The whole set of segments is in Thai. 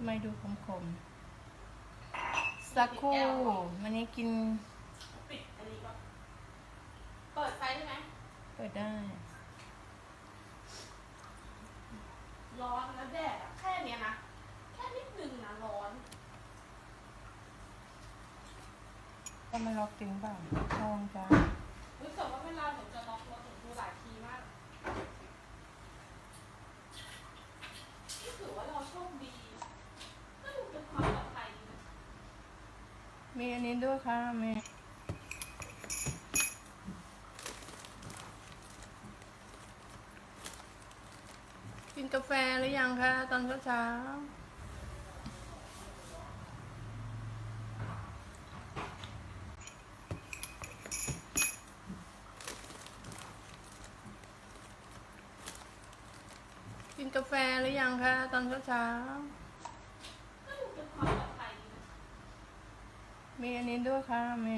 ทำไมดูคมๆสักครู่วันนี้กิน ปิดอันนี้ก่อนเปิดไฟได้ไหมเปิดได้ ร้อนนะแดดอะแค่เนี้ยนะ แค่นิดนึงนะร้อน ก็ไม่ล็อกจริงเปล่าลองจ้ารู้สึกว่าเวลาหนูจะล็อกรถหนูดูหลายทีมากนี่ถือว่าเราโชคดี ก็ดูเป็นความปลอดภัยดีนะ มีอันนี้ด้วยค่ะแม่กินกาแฟหรือยังคะตอนเช้าๆกินกาแฟหรือยังคะตอนเช้าๆ ก็ดูเป็นความปลอดภัยดีนะ มีอันนี้ด้วยค่ะแม่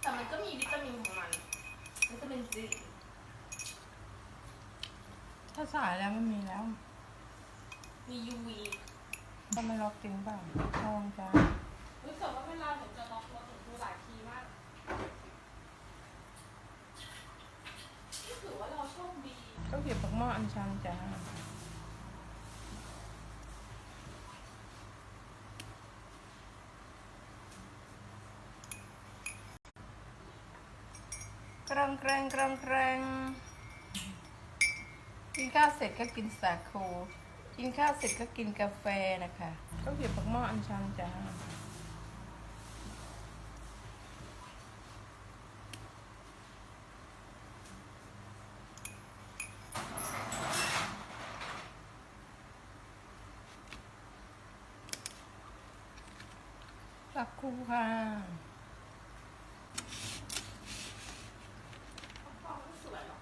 แต่มันก็มีวิตามินของมันวิตามินซีถ้าสายแล้วไม่มีแล้ว มี UV ก็ไม่ล็อกจริงเปล่าลองจ้ารู้สึกว่าเวลาหนูจะล็อกรถหนูดูหลายทีมาก นี่ถือว่าเราโชคดี ก็เก็บปักหม้ออัน ชันจ้ากรงแกรงกรงแกรงกินข้าวเสร็จก็กินสาคู กินข้าวเสร็จก็กินกาแฟนะคะ ก็เก็บปักหม้ออันชันจ้า สักครู่ค่ะฟองไม่สวยหรอก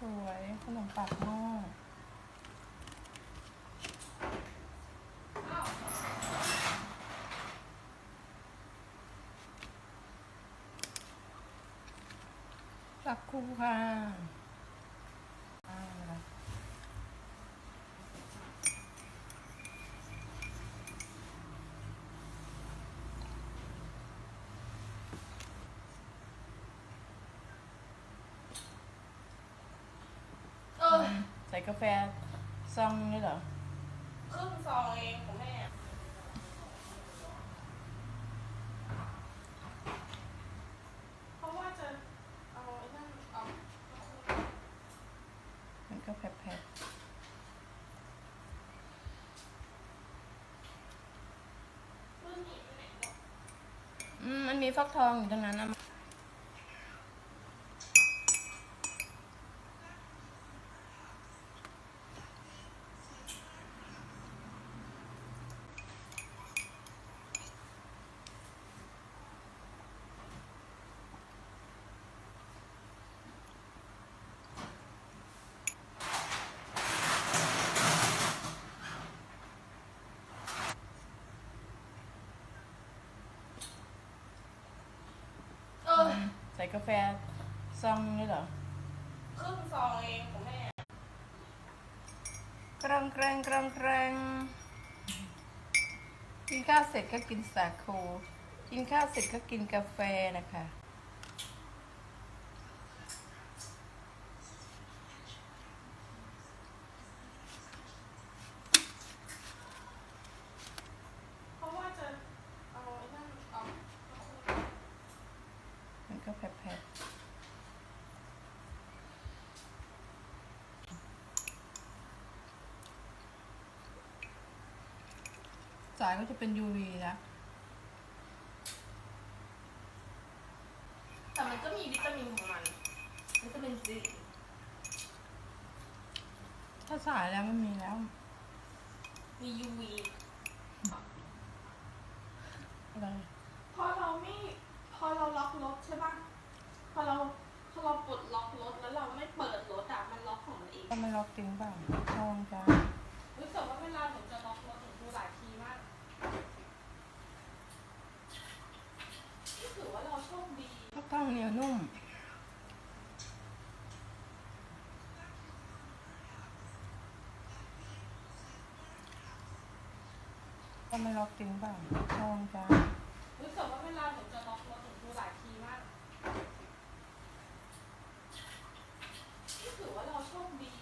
สวยขนมปากหม้ออ้าวสักครู่ค่ะอ่า เออ ใส่ กาแฟซองนี่เหรอ ครึ่งซองเองของแม่ เพราะว่าจะเอาไอ้นั่นออกมันก็แผลรุ่นนี้ไปไหนหมดๆอืมมันมีฟักทองอยู่ตรงนั้นนะเออ ใส่กาแฟซองนี่เหรอ ครึ่งซองเองของแม่กรองแกรงกรองแกรงกินข้าวเสร็จก็กินสาคู กินข้าวเสร็จก็กินกาแฟนะคะ เพราะว่าจะเอาไอ้นั่นออก มันก็แผลบๆ สายก็จะเป็น UV แล้วแต่มันก็มีวิตามินของมันวิตามินซีถ้าสายแล้วไม่มีแล้ว มี UV อะไรพอเราไม่พอเราล็อกรถใช่ปะพอเราพอเราปลดล็อกรถแล้วเราไม่เปิดรถอะมันล็อกของมันเอง ก็ไม่ล็อกจริงเปล่าลองจ้ารู้สึกว่าเวลาหนูจะล็อกรถหนูดูหลายทีมาก นี่ถือว่าเรา โชค ดีข้าวกล้องเหนียวนุ่ม ก็ไม่ล็อกจริงเปล่าทองจ้ารู้สึกว่าเวลาหนูจะล็อกรถหนูดูหลายทีมากนี่ถือว่าเราโชคดี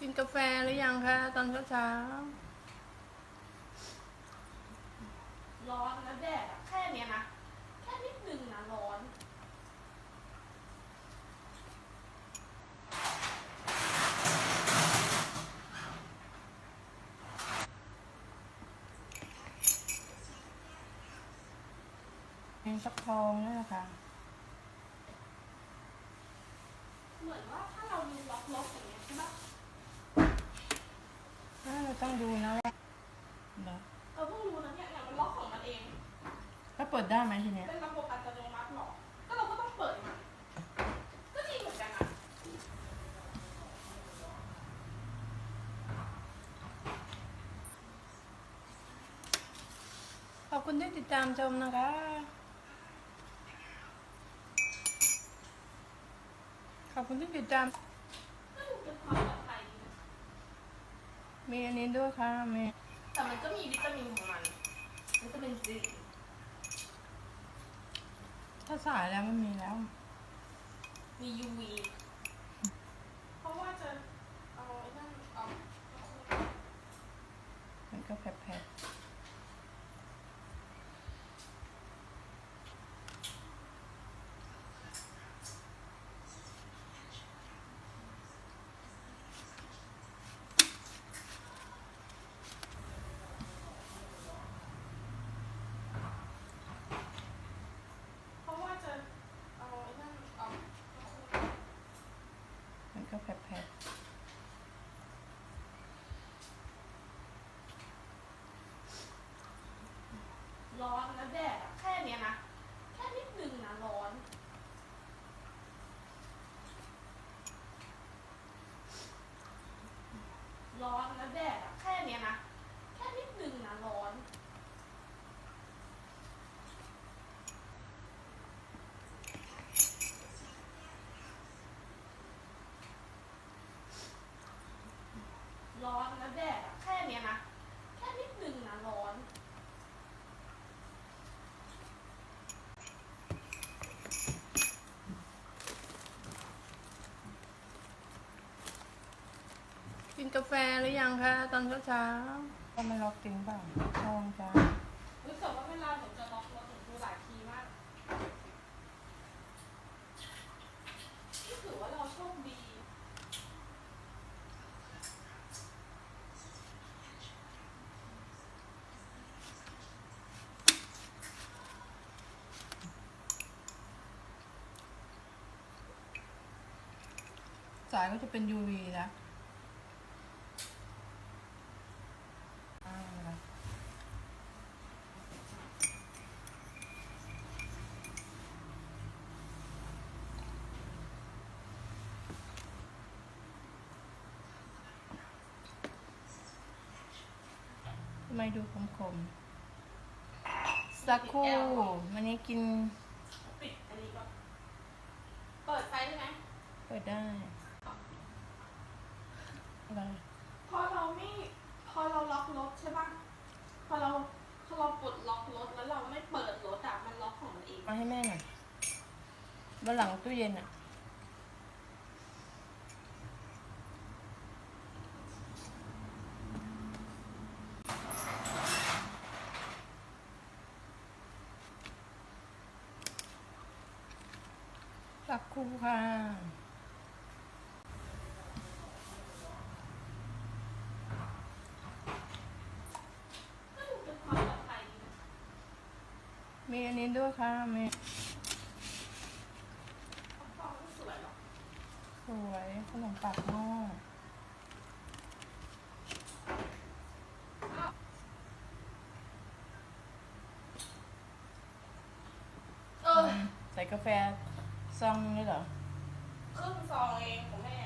กินกาแฟหรือยังคะตอนเช้าเช้า ร้อนนะแดดอะแค่เนี้ยนะ แค่นิดนึงนะร้อนๆมีสักทองนี่แหละค่ะ เหมือนว่าถ้าเรามีล็อกรถอย่างเงี้ยใช่ปะถ้าเราต้องดูนะว่าเดี๋ยว เปิดได้ไหมทีเนี้ย เป็นระบบอัตโนมัติหรอ ก็เราก็ต้องเปิดมันก็ดีเหมือนกันนะขอบคุณที่ติดตามชมนะคะ ขอบคุณที่ติดตาม ก็ดูเป็นความปลอดภัยดีนะมีอันนี้ด้วยค่ะมีแต่มันก็มีวิตามินของมันวิตามินซี ถ้าสายแล้วไม่มีแล้ว มี UV เพราะว่าจะเอาไอ้นั่นเอามันก็แผลบเพราะว่าจะเอาไอ้นั่นเอา ๆมันก็ แผลบร้อนนะแดดอะแค่เนี้ยนะ แค่นิดนึงนะร้อน ร้อนนะแดดอะแค่เนี้ยนะ แค่นิดนึงนะร้อน ร้อนนะแดดอะแค่เนี้ยนะ แค่นิดนึงนะร้อน ๆกิ นกาแฟหรือยังคะตอนเช้าๆก็ไม่ล็อกจริงเปล่าทองจ้ารู้สึกว่าเวลาหนูจะล็อกรถหนูดูหลายทีมากนี่ถือว่าเราโชคดีสายก็จะเป็น UV แล้ ทำไมดูคมๆสักครู่วันนี้กิน ปิดอันนี้ก่อนเปิดไฟได้ไหมเปิดได้อะไรพอเราไม่พอเราล็อกรถใช่ปะพอเราพอเราปลดล็อกรถแล้วเราไม่เปิดรถอะมันล็อกของมันเอง มาให้แม่หน่อยบนหลังตู้เย็นอะ ครู่ค่ะก็ดูเป็นความปลอดภัยดีนะมีอันนี้ด้วยค่ะมีฟองไม่สวยหรอกสวยขนมปักหม้อเออใส่กาแฟ xong นี่เหรอครึ่งซองเองของแม่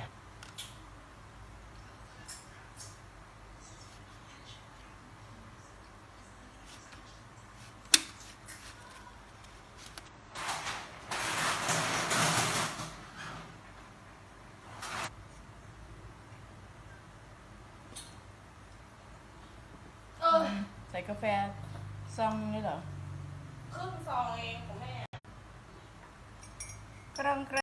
ใส่กาแฟซองนี่เหรอครึ่งซองเอง ขอ